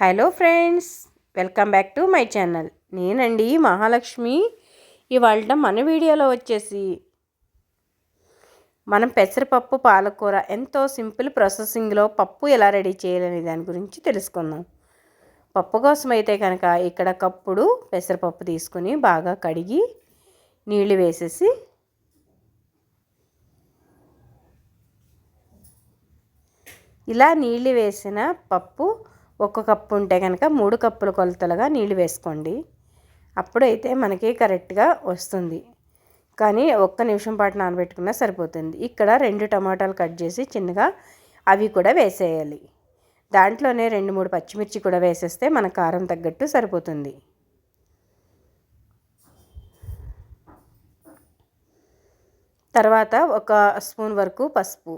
Hello friends welcome back to my channel. నేనండి మహాలక్ష్మి. ఇవాళ మన వీడియోలో వచ్చేసి మనం పెసరపప్పు పాలకూర ఎంతో సింపుల్ ప్రాసెసింగ్లో పప్పు ఎలా రెడీ చేయాలనే దాని గురించి తెలుసుకుందాం. పప్పు కోసం అయితే కనుక ఇక్కడ కప్పుడు పెసరపప్పు తీసుకుని బాగా కడిగి నీళ్ళు వేసేసి ఇలా నీళ్ళు వేసిన పప్పు ఒక కప్పు ఉంటే కనుక మూడు కప్పుల కొలతలుగా నీళ్ళు వేసుకోండి. అప్పుడైతే మనకి కరెక్ట్గా వస్తుంది. కానీ ఒక్క నిమిషం పాటు నానబెట్టుకున్నా సరిపోతుంది. ఇక్కడ రెండు టమాటాలు కట్ చేసి చిన్నగా అవి కూడా వేసేయాలి. దాంట్లోనే రెండు మూడు పచ్చిమిర్చి కూడా వేసేస్తే మన కారం తగ్గట్టు సరిపోతుంది. తర్వాత ఒక స్పూన్ వరకు పసుపు.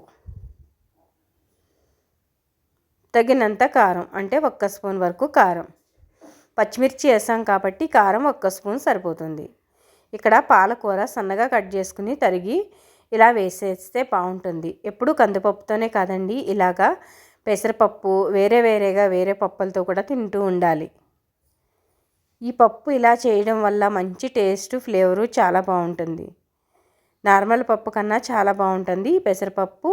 తగినంత కారం అంటే ఒక్క స్పూన్ వరకు కారం. పచ్చిమిర్చి వేసాం కాబట్టి కారం ఒక్క స్పూన్ సరిపోతుంది. ఇక్కడ పాలకూర సన్నగా కట్ చేసుకుని తరిగి ఇలా వేసేస్తే బాగుంటుంది. ఎప్పుడు కందిపప్పుతోనే కాదండి ఇలాగా పెసరపప్పు వేరే వేరేగా వేరే పప్పులతో కూడా తింటూ ఉండాలి. ఈ పప్పు ఇలా చేయడం వల్ల మంచి టేస్ట్ ఫ్లేవరు చాలా బాగుంటుంది. నార్మల్ పప్పు కన్నా చాలా బాగుంటుంది పెసరపప్పు.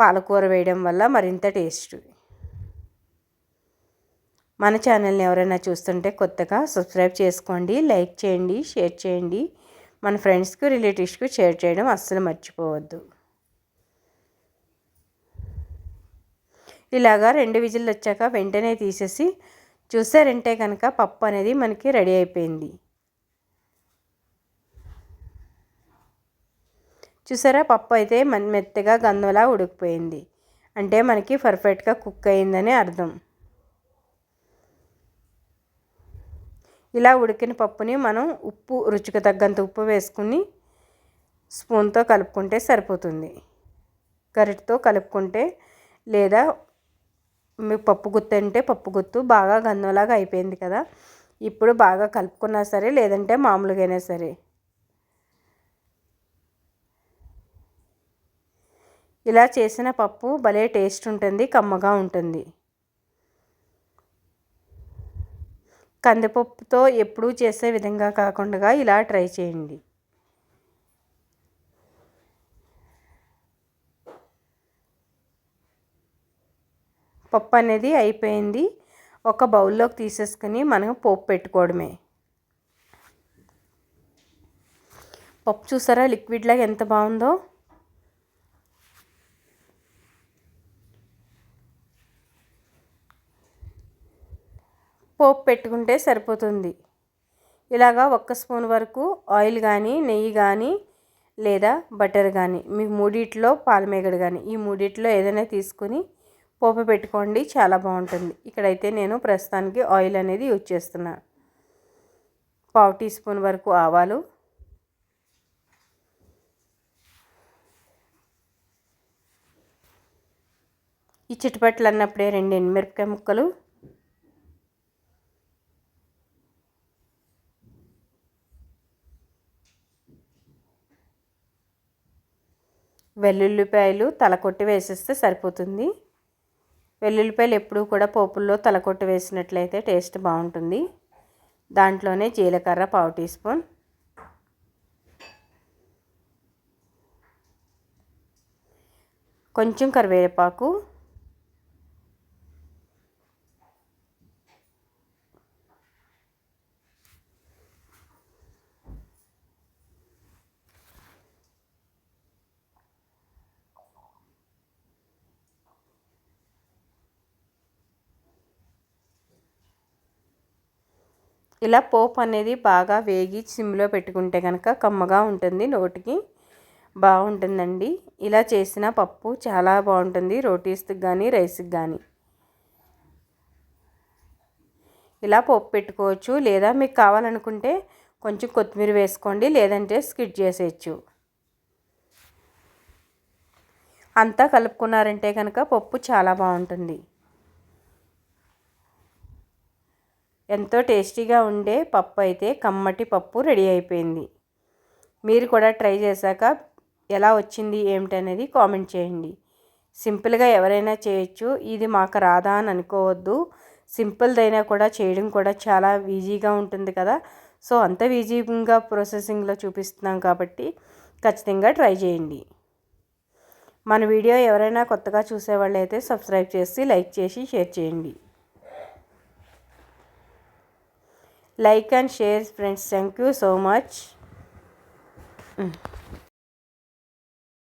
పాలకూర వేయడం వల్ల మరింత టేస్ట్. మన ఛానల్ని ఎవరైనా చూస్తుంటే కొత్తగా సబ్స్క్రైబ్ చేసుకోండి లైక్ చేయండి షేర్ చేయండి. మన ఫ్రెండ్స్కి రిలేటివ్స్కి షేర్ చేయడం అస్సలు మర్చిపోవద్దు. ఇలాగా రెండు విజిల్లు వచ్చాక వెంటనే తీసేసి చూసారంటే కనుక పప్పు అనేది మనకి రెడీ అయిపోయింది. చూసారా? పప్పు అయితే మెత్తగా గంధంలా ఉడికిపోయింది. అంటే మనకి పర్ఫెక్ట్గా కుక్ అయిందని అర్థం. ఇలా ఉడికిన పప్పుని మనం ఉప్పు రుచికి తగ్గంత ఉప్పు వేసుకుని స్పూన్తో కలుపుకుంటే సరిపోతుంది. గరిటతో కలుపుకుంటే లేదా మీకు పప్పు గుత్తు అంటే పప్పు గుత్తు బాగా గంధంలాగా అయిపోయింది కదా. ఇప్పుడు బాగా కలుపుకున్నా సరే లేదంటే మామూలుగానే సరే. ఇలా చేసిన పప్పు భలే టేస్ట్ ఉంటుంది కమ్మగా ఉంటుంది. కందిపప్పుతో ఎప్పుడూ చేసే విధంగా కాకుండా ఇలా ట్రై చేయండి. పప్పు అనేది అయిపోయింది. ఒక బౌల్లోకి తీసేసుకుని మనం పోపు పెట్టుకోవడమే. పప్పు చూసారా? లిక్విడ్లాగా ఎంత బాగుందో? పోపు పెట్టుకుంటే సరిపోతుంది. ఇలాగా ఒక్క స్పూన్ వరకు ఆయిల్ కానీ నెయ్యి కానీ లేదా బటర్ కానీ మీకు మూడిట్లో పాలమేగడ కానీ ఈ మూడిట్లో ఏదైనా తీసుకుని పోపు పెట్టుకోండి చాలా బాగుంటుంది. ఇక్కడైతే నేను ప్రస్తుతానికి ఆయిల్ అనేది యూజ్ చేస్తున్నా. పావు టీ స్పూన్ వరకు ఆవాలు. ఈ చిట్టుపట్లు అన్నప్పుడే రెండు ఎండుమిరపకాయ ముక్కలు. వెల్లుల్లిపాయలు తలకొట్టి వేసేస్తే సరిపోతుంది. వెల్లుల్లిపాయలు ఎప్పుడూ కూడా పోపుల్లో తలకొట్టి వేసినట్లయితే టేస్ట్ బాగుంటుంది. దాంట్లోనే జీలకర్ర పావు టీ స్పూన్. కొంచెం కరివేపాకు. ఇలా పోపు అనేది బాగా వేగి సిమ్లో పెట్టుకుంటే కనుక కమ్మగా ఉంటుంది నోటికి బాగుంటుందండి. ఇలా చేసిన పప్పు చాలా బాగుంటుంది రోటీస్కి కానీ రైస్కి కానీ ఇలా పోపు పెట్టుకోవచ్చు లేదా మీకు కావాలనుకుంటే కొంచెం కొత్తిమీర వేసుకోండి లేదంటే స్కిట్ చేసేయచ్చు. అంతా కలుపుకున్నారంటే కనుక పప్పు చాలా బాగుంటుంది. ఎంతో టేస్టీగా ఉండే పప్పు అయితే కమ్మటి పప్పు రెడీ అయిపోయింది. మీరు కూడా ట్రై చేశాక ఎలా వచ్చింది ఏమిటనేది కామెంట్ చేయండి. సింపుల్గా ఎవరైనా చేయొచ్చు. ఇది మాకు రాదా అని అనుకోవద్దు. సింపుల్దైనా కూడా చేయడం కూడా చాలా ఈజీగా ఉంటుంది కదా. సో అంత ఈజీగా ప్రాసెసింగ్లో చూపిస్తున్నాం కాబట్టి ఖచ్చితంగా ట్రై చేయండి. మన వీడియో ఎవరైనా కొత్తగా చూసేవాళ్ళు అయితే సబ్స్క్రైబ్ చేసి లైక్ చేసి షేర్ చేయండి. like and share friends. Thank you so much. Mm.